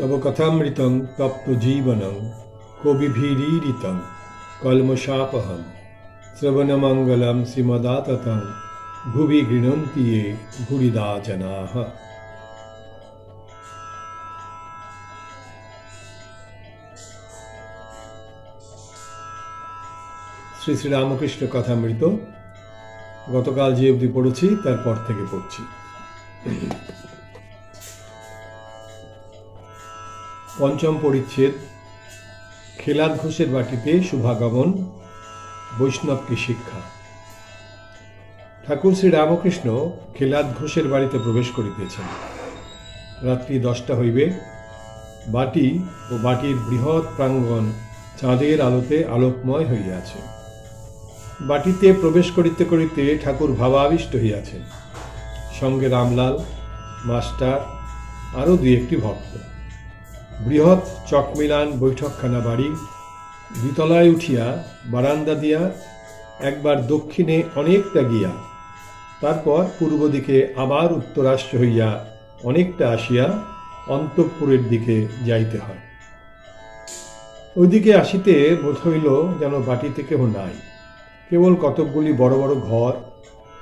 তব কথামৃতং তপ্ত জীবনং কবিভিরীরিতং কলমশাপহম শ্রবণমঙ্গলম শ্রীমদাততং ভুবি গৃণন্তি ये ভুরিদা জনাः শ্রী শ্রী রামকৃষ্ণ কথামৃত গতকাল যে অবধি পড়েছি, তারপর থেকে পড়ছি। পঞ্চম পরিচ্ছেদ খেলাদ ঘোষের বাটিতে শুভাগমন বৈষ্ণবকে শিক্ষা? ঠাকুর শ্রী রামকৃষ্ণ খেলাদ ঘোষের বাড়িতে প্রবেশ করিতেছেন। রাত্রি দশটা হইবে। বাটি ও বাটির বৃহৎ প্রাঙ্গণ চাঁদের আলোতে আলোকময় হইয়াছে। বাটিতে প্রবেশ করিতে করিতে ঠাকুর ভাবাবিষ্ট হইয়াছেন। সঙ্গে রামলাল, মাস্টার, আরও দুই একটি ভক্ত। বৃহৎ চকমিলান বৈঠকখানা বাড়ি দ্বিতলায় উঠিয়া বারান্দা দিয়া একবার দক্ষিণে অনেকটা গিয়া তারপর পূর্ব দিকে আবার উত্তরাষ্ট্র হইয়া অনেকটা আসিয়া অন্তঃপুরের দিকে যাইতে হয়। ওইদিকে আসিতে বোধ হইল যেন বাটিতে কেহ নাই। কেবল কতকগুলি বড় বড় ঘর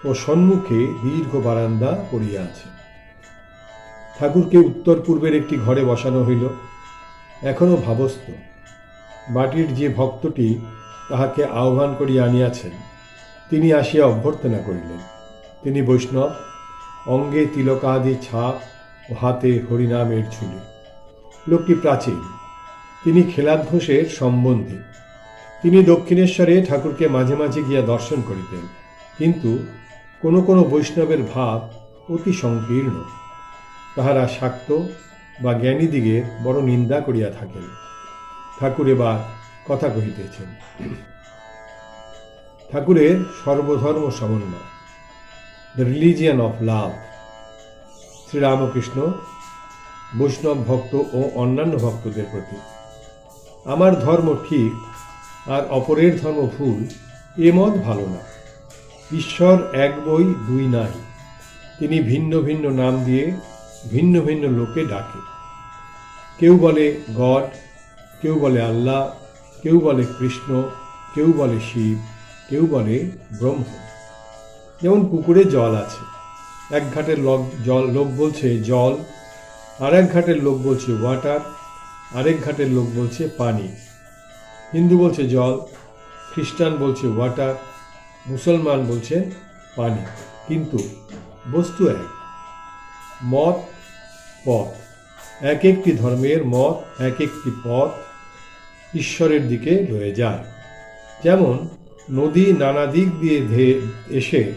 ও সম্মুখে দীর্ঘ বারান্দা পড়িয়া আছে। ঠাকুরকে উত্তর পূর্বের একটি ঘরে বসানো হইল। এখনও ভাবস্থ। বাটির যে ভক্তটি তাহাকে আহ্বান করিয়া আনিয়াছেন, তিনি আসিয়া অভ্যর্থনা করিলেন। তিনি বৈষ্ণব, অঙ্গে তিলকাদি ছাপ ও হাতে হরিনামের ঝুলি। লোকটি প্রাচীন, তিনি খেলাদ ঘোষের সম্বন্ধী। তিনি দক্ষিণেশ্বরে ঠাকুরকে মাঝে মাঝে গিয়া দর্শন করিতেন, কিন্তু কোনো কোনো বৈষ্ণবের ভাব অতি সংকীর্ণ। তাহারা শাক্ত বা জ্ঞানীদিগের বড় নিন্দা করিয়া থাকেন। ঠাকুর এবার কথা কহিতেছেন। ঠাকুরের সর্বধর্ম সমন্বয় the religion of love Sriramakrishna, বৈষ্ণব ভক্ত ও অন্যান্য ভক্তদের প্রতি, আমার ধর্ম ঠিক আর অপরের ধর্ম ভুল, এ মত ভালো না। ঈশ্বর এক বই, দুই নাই। তিনি ভিন্ন ভিন্ন নাম দিয়ে ভিন্ন ভিন্ন লোকে ডাকে। কেউ বলে গড, কেউ বলে আল্লাহ, কেউ বলে কৃষ্ণ, কেউ বলে শিব, কেউ বলে ব্রহ্ম। যেমন পুকুরে জল আছে, এক ঘাটের লোক জল, লোক বলছে জল, আর এক ঘাটের লোক বলছে ওয়াটার আরেক ঘাটের লোক বলছে পানি। হিন্দু বলছে জল, খ্রিস্টান বলছে ওয়াটার, মুসলমান বলছে পানি। কিন্তু বস্তু এক, মত পথ। এক একটি ধর্মের মত, এক একটি পথ ঈশ্বরের দিকে লয়ে যায়। যেমন নদী নানা দিক দিয়ে ধেয়ে এসে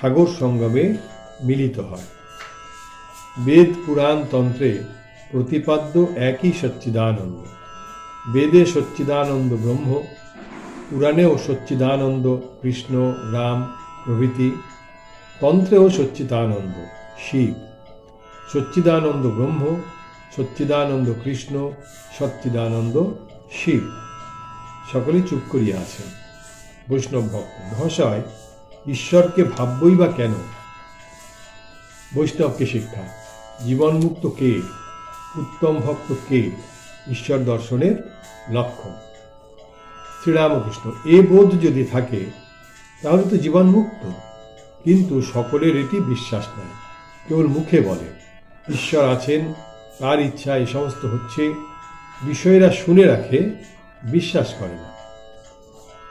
সাগর সঙ্গমে মিলিত হয়। বেদ পুরাণ তন্ত্রে প্রতিপাদ্য একই সচ্চিদানন্দ। বেদে সচ্চিদানন্দ ব্রহ্ম, পুরাণেও সচ্চিদানন্দ কৃষ্ণ, রাম প্রভৃতি, তন্ত্রেও সচ্চিদানন্দ শিব। সচ্চিদানন্দ ব্রহ্ম, সচ্চিদানন্দ কৃষ্ণ, সচ্চিদানন্দ শিব। সকলে চুপ করিয়া আছেন। বৈষ্ণব ভক্ত, মহাশয়, ঈশ্বরকে ভাববই বা কেন? বৈষ্ণবকে শিক্ষা, জীবনমুক্ত কে? উত্তম ভক্ত কে? ঈশ্বর দর্শনের লক্ষণ। শ্রীরামকৃষ্ণ, এ বোধ যদি থাকে, তাহলে তো জীবন মুক্ত কিন্তু সকলের এটি বিশ্বাস নাই, কেবল মুখে বলে। ঈশ্বর আছেন, তার ইচ্ছা এই সমস্ত হচ্ছে। বিষয়েরা শুনে রাখে, বিশ্বাস করে না।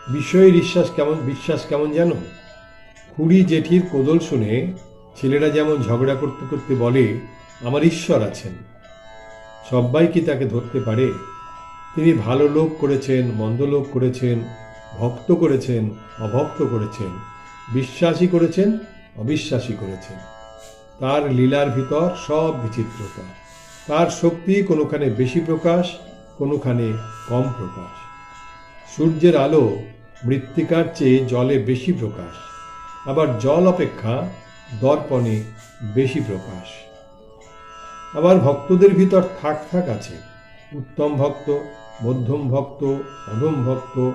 বিষয়ের বিশ্বাস কেমন বিশ্বাস কেমন জানো? খুড়ি জেঠির কোদল শুনে ছেলেরা যেমন ঝগড়া করতে করতে বলে, আমার ঈশ্বর আছেন। সবাই কি তাকে ধরতে পারে? তিনি ভালো লোক করেছেন, মন্দ লোক করেছেন, ভক্ত করেছেন, অভক্ত করেছেন। বিশ্বাসী করেছেন, অবিশ্বাসী করেছেন। তার লীলার ভিতর সব বিচিত্রতা তার শক্তি কোনোখানে বেশি প্রকাশ, কোনোখানে কম প্রকাশ। সূর্যের আলো মৃত্তিকার চেয়ে জলে বেশি প্রকাশ। আবার জল অপেক্ষা দর্পণে বেশি প্রকাশ। আবার ভক্তদের ভিতর থাক থাক আছে। উত্তম ভক্ত, মধ্যম ভক্ত, অধম ভক্ত,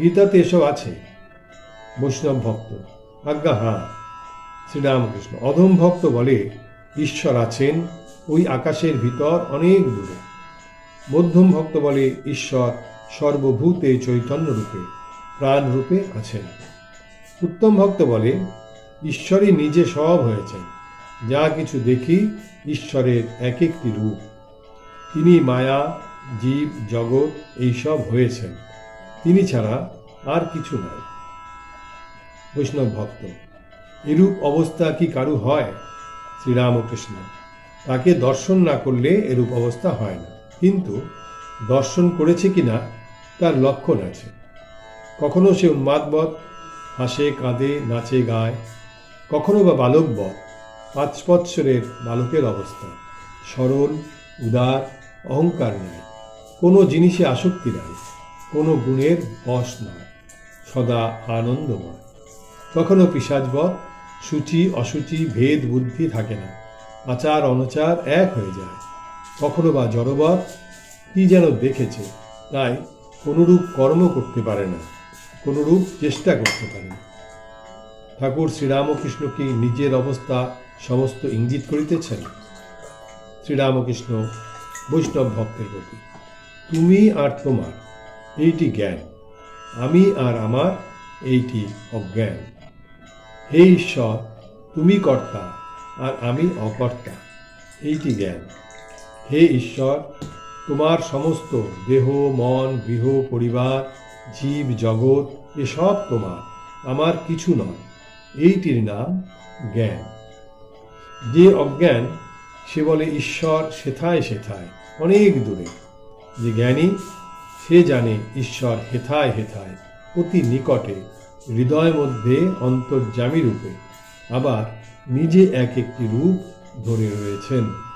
গীতাতে এসব আছে। বৈষ্ণব ভক্ত, আজ্ঞা হাঁ শ্রীরামকৃষ্ণ। অধম ভক্ত বলে, ঈশ্বর আছেন ওই আকাশের ভিতর অনেক দূরে। মধ্যম ভক্ত বলে, ঈশ্বর সর্বভূতে চৈতন্য রূপে প্রাণ রূপে আছেন। উত্তম ভক্ত বলে, ঈশ্বরই নিজে সব হয়েছেন। যা কিছু দেখি ঈশ্বরের এক একটি রূপ। তিনি মায়া, জীব, জগৎ, এইসব হয়েছেন। তিনি ছাড়া আর কিছু নয় বৈষ্ণব ভক্ত এরূপ অবস্থা কি কারু হয়? শ্রীরামকৃষ্ণ। তাকে দর্শন না করলে এরূপ অবস্থা হয় না। কিন্তু দর্শন করেছে কিনা, তার লক্ষণ আছে। কখনো সে উন্মাদবধ হাসে, কাঁদে, নাচে, গায়। কখনো বা বালকবধ পাঁচ বৎসরের বালকের অবস্থা। সরল উদার, অহংকার নেই। কোনো জিনিসে আসক্তি নাই, কোনো গুণের বশ নয় সদা আনন্দময়। কখনো পিসাজবধ সূচি, অসুচি, ভেদ, বুদ্ধি থাকে না। আচার, অনচার এক হয়ে যায়। কখনো বা জড়বৎ, কি যেন দেখেছে, তাই কোনরূপ কর্ম করতে পারে না, কোনরূপ চেষ্টা করতে পারে না। ঠাকুর শ্রীরামকৃষ্ণ কি নিজের অবস্থা সমস্ত ইঙ্গিত করিতেছেন? শ্রীরামকৃষ্ণ, বৈষ্ণব ভক্তের প্রতি, তুমি আর তোমার, এইটি জ্ঞান, আমি আর আমার, এইটি অজ্ঞান। হে ঈশ্বর, তুমি কর্তা আর আমি অকর্তা। এইটি জ্ঞান। হে ঈশ্বর, তোমার সমস্ত দেহ, মন, গৃহ, পরিবার, জীব, জগৎ, এসব তোমার, আমার কিছু নয়। এইটির নাম জ্ঞান। যে অজ্ঞান, সে বলে, ঈশ্বর, সেথায় সেথায়, অনেক দূরে। যে জ্ঞানী, সে জানে, ঈশ্বর, হেথায় হেথায়, অতি নিকটে হৃদয় মধ্যে অন্তর্যামী রূপে আবার নিজে এক একটি রূপ ধরে রয়েছেন।